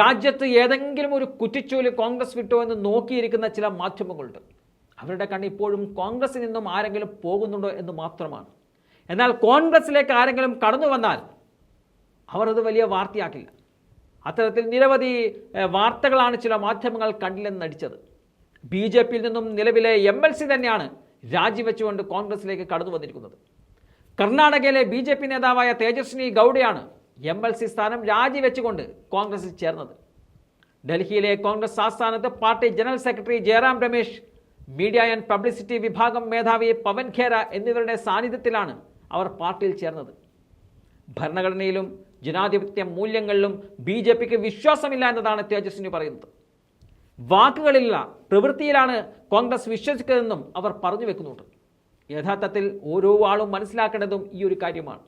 രാജ്യത്ത് ഏതെങ്കിലും ഒരു കുറ്റിച്ചൂൽ കോൺഗ്രസ് വിട്ടോ എന്ന് നോക്കിയിരിക്കുന്ന ചില മാധ്യമങ്ങളുണ്ട്. അവരുടെ കണ്ണ് ഇപ്പോഴും കോൺഗ്രസിൽ നിന്നും ആരെങ്കിലും പോകുന്നുണ്ടോ എന്ന് മാത്രമാണ്. എന്നാൽ കോൺഗ്രസിലേക്ക് ആരെങ്കിലും കടന്നു വന്നാൽ അവർ അത് വലിയ വാർത്തയാക്കില്ല. അത്തരത്തിൽ നിരവധി വാർത്തകളാണ് ചില മാധ്യമങ്ങൾ കണ്ടില്ലെന്ന് നടിച്ചത്. ബി ജെ പിയിൽ നിന്നും നിലവിലെ എം എൽ സി തന്നെയാണ് രാജിവെച്ചുകൊണ്ട് കോൺഗ്രസിലേക്ക് കടന്നു വന്നിരിക്കുന്നത്. കർണാടകയിലെ ബി ജെ പി നേതാവായ തേജസ്വിനി ഗൗഡയാണ് എം എൽ സി സ്ഥാനം രാജിവെച്ചുകൊണ്ട് കോൺഗ്രസിൽ ചേർന്നത്. ഡൽഹിയിലെ കോൺഗ്രസ് ആസ്ഥാനത്ത് party general secretary Jairam Ramesh media and publicity വിഭാഗം മേധാവി പവൻ ഖേര എന്നിവരുടെ സാന്നിധ്യത്തിലാണ് അവർ പാർട്ടിയിൽ ചേർന്നത്. ഭരണഘടനയിലും ജനാധിപത്യ മൂല്യങ്ങളിലും ബി ജെ പിക്ക് വിശ്വാസമില്ല എന്നതാണ് തേജസ്വിനി പറയുന്നത്. വാക്കുകളില്ല പ്രവൃത്തിയിലാണ് കോൺഗ്രസ് വിശ്വസിക്കുന്നതെന്നും അവർ പറഞ്ഞു വെക്കുന്നുണ്ട്. യഥാർത്ഥത്തിൽ ഓരോ ആളും മനസ്സിലാക്കേണ്ടതും ഈ ഒരു കാര്യമാണ്.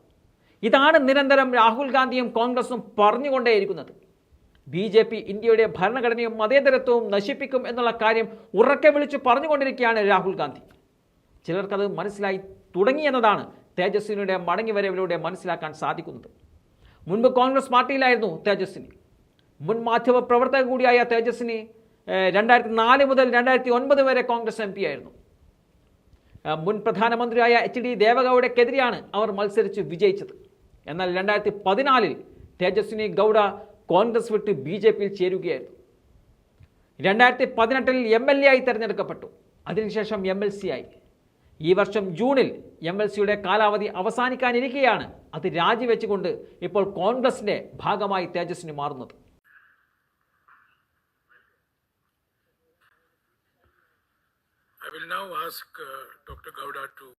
ഇതാണ് നിരന്തരം രാഹുൽ ഗാന്ധിയും കോൺഗ്രസും പറഞ്ഞുകൊണ്ടേയിരിക്കുന്നത്. ബി ജെ പി ഇന്ത്യയുടെ ഭരണഘടനയും മതേതരത്വവും നശിപ്പിക്കും എന്നുള്ള കാര്യം ഉറക്കെ വിളിച്ച് പറഞ്ഞുകൊണ്ടിരിക്കുകയാണ് രാഹുൽ ഗാന്ധി. ചിലർക്കത് മനസ്സിലായി തുടങ്ങിയെന്നതാണ് തേജസ്വിനിയുടെ മടങ്ങിവരവിലൂടെ മനസ്സിലാക്കാൻ സാധിക്കുന്നത്. മുൻപ് കോൺഗ്രസ് പാർട്ടിയിലായിരുന്നു തേജസ്വിനി. മുൻ മാധ്യമ പ്രവർത്തക കൂടിയായ തേജസ്വിനി രണ്ടായിരത്തി നാല് മുതൽ രണ്ടായിരത്തി ഒൻപത് വരെ കോൺഗ്രസ് എം പി ആയിരുന്നു. മുൻ പ്രധാനമന്ത്രിയായ എച്ച് ഡി ദേവഗൌഡയ്ക്കെതിരെയാണ് അവർ മത്സരിച്ച് വിജയിച്ചത്. എന്നാൽ രണ്ടായിരത്തി പതിനാലിൽ തേജസ്വിനി ഗൗഡ കോൺഗ്രസ് വിട്ട് ബി ജെ പിയിൽ ചേരുകയായിരുന്നു. രണ്ടായിരത്തി പതിനെട്ടിൽ എം എൽ എ ആയി തിരഞ്ഞെടുക്കപ്പെട്ടു. അതിനുശേഷം എം എൽ സി ആയി. ഈ വർഷം ജൂണിൽ എം എൽ സിയുടെ കാലാവധി അവസാനിക്കാനിരിക്കെയാണ് അത് രാജിവെച്ചുകൊണ്ട് ഇപ്പോൾ കോൺഗ്രസിന്റെ ഭാഗമായി തേജസ്വിനി മാറുന്നത്. I will now ask uh, Dr. Gowda to